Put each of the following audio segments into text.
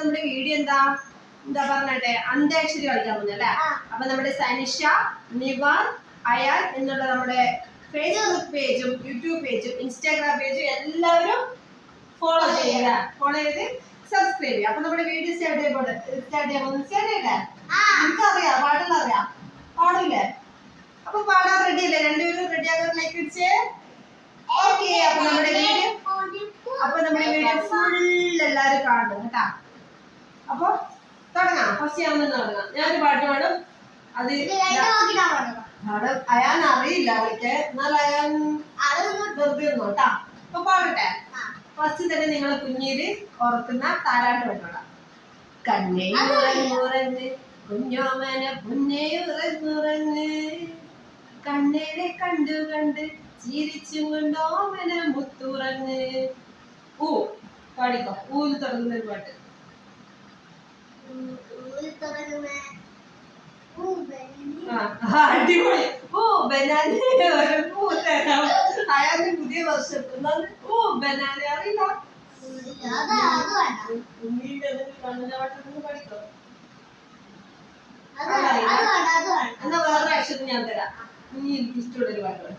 നമ്മുടെ വീഡിയോ എന്താ? എന്താ പറഞ്ഞട്ടെ? അന്താക്ഷരി കളിക്കാൻ പോകുന്നത് അല്ലേ? അപ്പൊ നമ്മുടെ സനിഷ നിവാൻ അയാൾ എന്നുള്ള നമ്മുടെ ഫേസ്ബുക്ക് പേജും യൂട്യൂബ് പേജും ഇൻസ്റ്റാഗ്രാം പേജും എല്ലാവരും ഫോളോ ചെയ്യുക ഫോളോ ചെയ്ത് സബ്സ്ക്രൈബ് ചെയ്യുക. അപ്പൊ നമ്മുടെ വീഡിയോ സ്റ്റാർട്ട് ചെയ്യാൻ സ്റ്റാർട്ട് ചെയ്യാൻ പോകുന്നത് സ്റ്റാർട്ട് ആ. എനിക്കറിയാം പാടെല്ലാം അറിയാം. പാടില്ലേ? അപ്പൊ പാടാൻ റെഡി അല്ലേ? രണ്ടുപേരും റെഡി ആകാൻ ലൈക്ക് ഓക്കെ അപ്പൊ നമ്മുടെ വീഡിയോ അപ്പൊ നമ്മുടെ വീഡിയോ ഫുൾ എല്ലാരും കാണണം കേട്ടാ. അപ്പൊ തുടങ്ങാം. ഫസ്റ്റ് ഞാൻ ഒന്ന് തുടങ്ങാം. ഞാനൊരു പാട്ട് പാടും. അത്. പാടും അയാൻ അറിയില്ല അവൾക്ക് എന്നാൽ അയാൻ വെറുതെ ഒന്നും കേട്ടാ അപ്പൊ പാടട്ടെ. ഫസ്റ്റ് തന്നെ നിങ്ങളെ കുഞ്ഞിൽ ഓർക്കുന്ന താരാട്ട് പാട്ടോടാം. കണ്ണേ ഉറങ്ങുറങ്ങ് കുഞ്ഞോമന പുന്നേ ഉറങ്ങുറങ്ങ് കണ്ണേരെ കണ്ടു കണ്ട് ചിരിച്ചും കൊണ്ടോമന മുത്തുറങ്ങ് ഊ പാടിക്കോ. ഊന്ന് തുടങ്ങുന്ന ഒരു പാട്ട് ഊരി തുടങ്ങുന്ന പൂമ്പനി. ആ, ആ, അടിപൊളി. ഓ ബനാന. പൂ തരാം. പുതിയ വർഷം? ഓ ബനാന അറിയില്ല. എന്നാ വേറെ അക്ഷരം ഞാൻ തരാം. നീ എനിക്ക് ഇഷ്ടമുള്ള ഒരു പാട്ട് പാട്.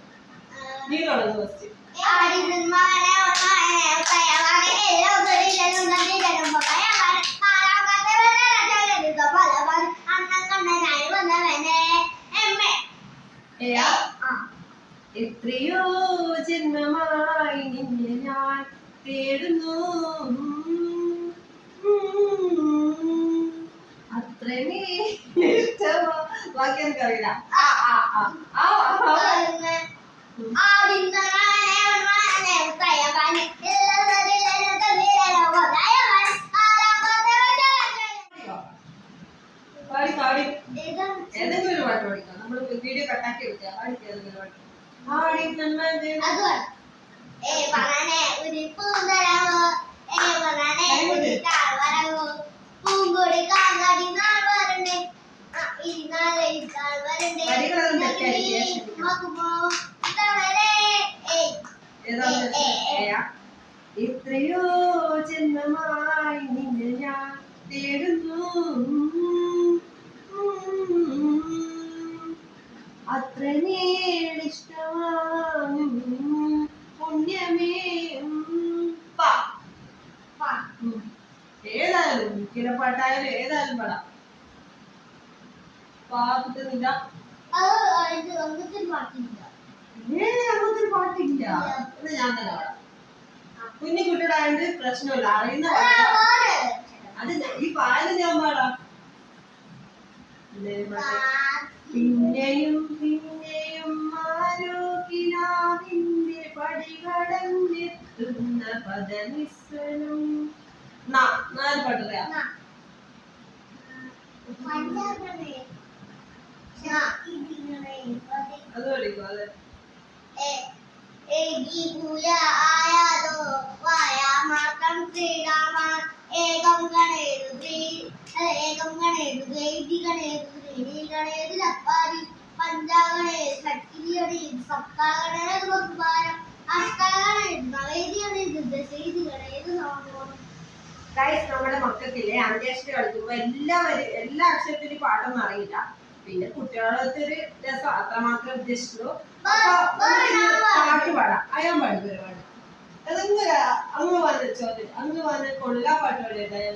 നീ തുടങ്ങുന്നു ഫസ്റ്റ് എത്രയോ ജന്മമായി നിന്നെ ഞാൻ തേടുന്നു. അത്രമേ ഇഷ്ടമോ? ബാക്കി എനിക്കറിയില്ല. ആ ആ ആ. എത്രയോ ജന്മമായി നിന്നെ ഞാൻ തേടുന്നു അത്ര നേടിഷ്ടമാണ് പുണ്യമേ പാ പാ. ഉം. ഏതായാലും കിടപ്പാട്ടായാലും ഏതായാലും വേണം. പാ കിട്ടുന്നില്ല അത് ഇത് ഒന്നത്തിൽ പാട്ടില്ല ഏ അങ്ങനത്തെ ഒരു പാട്ടില്ല. എന്നാ ഞാൻ തന്നെ പാടാം. കുഞ്ഞു കുട്ടികളായതുകൊണ്ട് പ്രശ്നമില്ല. അറിയുന്ന. അത് ഈ പാൽ ഞാൻ പാടാം. പിന്നെയും പിന്നെയും ആരോഗ്യനാവിന്റെ പടികടന്നെത്തുന്ന പദനിസ്വനം നാ- നാല് പാട്ട് പറയാം നാ. പഞ്ചാബിനെ. നാ. ഇതിങ്ങനെ പതി. അത് പഠിക്കും അത് ഏ- ഏകി പൂയ ആയാതോ വായാമാക്കം ശ്രീരാമ ഏകം ഗണേതു ശ്രീ അല്ല, ഏകം ഗണേതു ദ്വൈതി ഗണേതു ത്രീണി ഗണേതു ചപ്പാതി പഞ്ചാഗണേതു ഷട്കിരി ഗണേതു സപ്താ ഗണേതു ബഹുഭാരം അഷ്ടാ ഗണേതു നവേദി ഗണേതു ദശൈതി ഗണേതു സമബോധം ഗൈസ് നമ്മുടെ മക്കൾക്കില്ലേ? അന്ത്യാക്ഷരി കളിക്കുമ്പോ എല്ലാ വരി എല്ലാ അക്ഷരത്തിനും പാട്ടൊന്നും അറിയില്ല. പിന്നെ കുട്ടികളൊരു രസം. അത്രമാത്രം ഉദ്ദേശിച്ചുള്ളൂ. പാട്ട് പാടാം. അയാൻ പാടും ഒരുപാട് അതെങ്ങനെ അങ്ങ് വന്ന ചോദ്യം. അങ്ങ് വന്ന് കൊള്ളുക പാട്ട് അയാൻ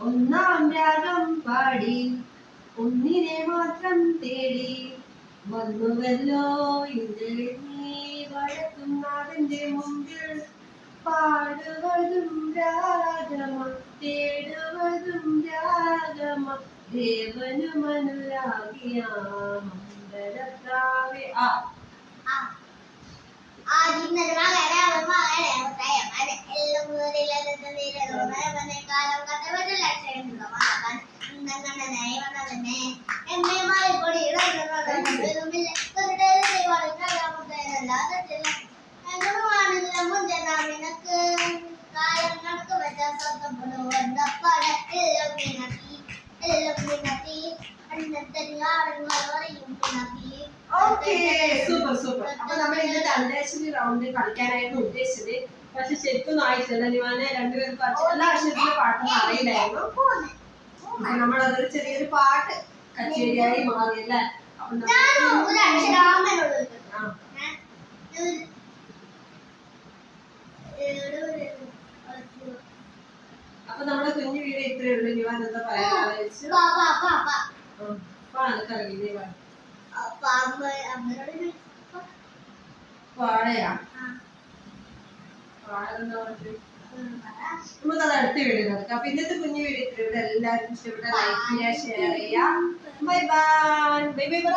ഒന്നാം രാഗം പാടി ഒന്നിനെ മാത്രം തേടി വന്നുവല്ലോ ഇന്നലെ നീ വഴക്കുന്നാഥന്റെ മുമ്പിൽ പാടുവതും രാഗമ തേടുവതും രാഗമ. ദേവനും മന്ദരപ്രാവേ ആ ആദ്യം സൂപ്പർ സൂപ്പർ. അപ്പൊ നമ്മൾ ഇന്നത്തെ അന്താരാഷ്ട്രീയ റൗണ്ട് കളിക്കാനായിട്ട് ഉദ്ദേശിച്ചത്. പക്ഷെ ശരിക്കും ആയിട്ടില്ല നിവാനെ രണ്ടുപേർക്കും എല്ലാ അക്ഷരത്തിലും പാട്ടൊന്നും അറിയില്ലായിരുന്നു. നമ്മൾ അതൊരു ചെറിയൊരു പാട്ട് കച്ചേരിയായി മാറി അല്ലേ? അപ്പൊ അപ്പൊ നമ്മുടെ കുഞ്ഞു വീട് ഇത്രയേ ഉള്ളൂ. നിവാൻ എന്താ പറയാൻ ആലോചിച്ചു പാ, പാ, പാ, പാ. പാലക്കറങ്ങി നിവാൻ അപ്പൊ അമ്മ അമ്മയോട് ചോദിച്ചു. പാടയാ ആ, പാടെന്താ പറഞ്ഞു ഉം, പറ. നമുക്ക് അത് അടുത്ത വീഡിയോ നടക്കാം അപ്പൊ ഇന്നത്തെ കുഞ്ഞു വീഡിയോ ഇത്രയുടെ എല്ലാവരും ഇഷ്ടപ്പെട്ട ലൈക്ക് ചെയ്യുക ഷെയർ ചെയ്യുക bye bye bye bye bye.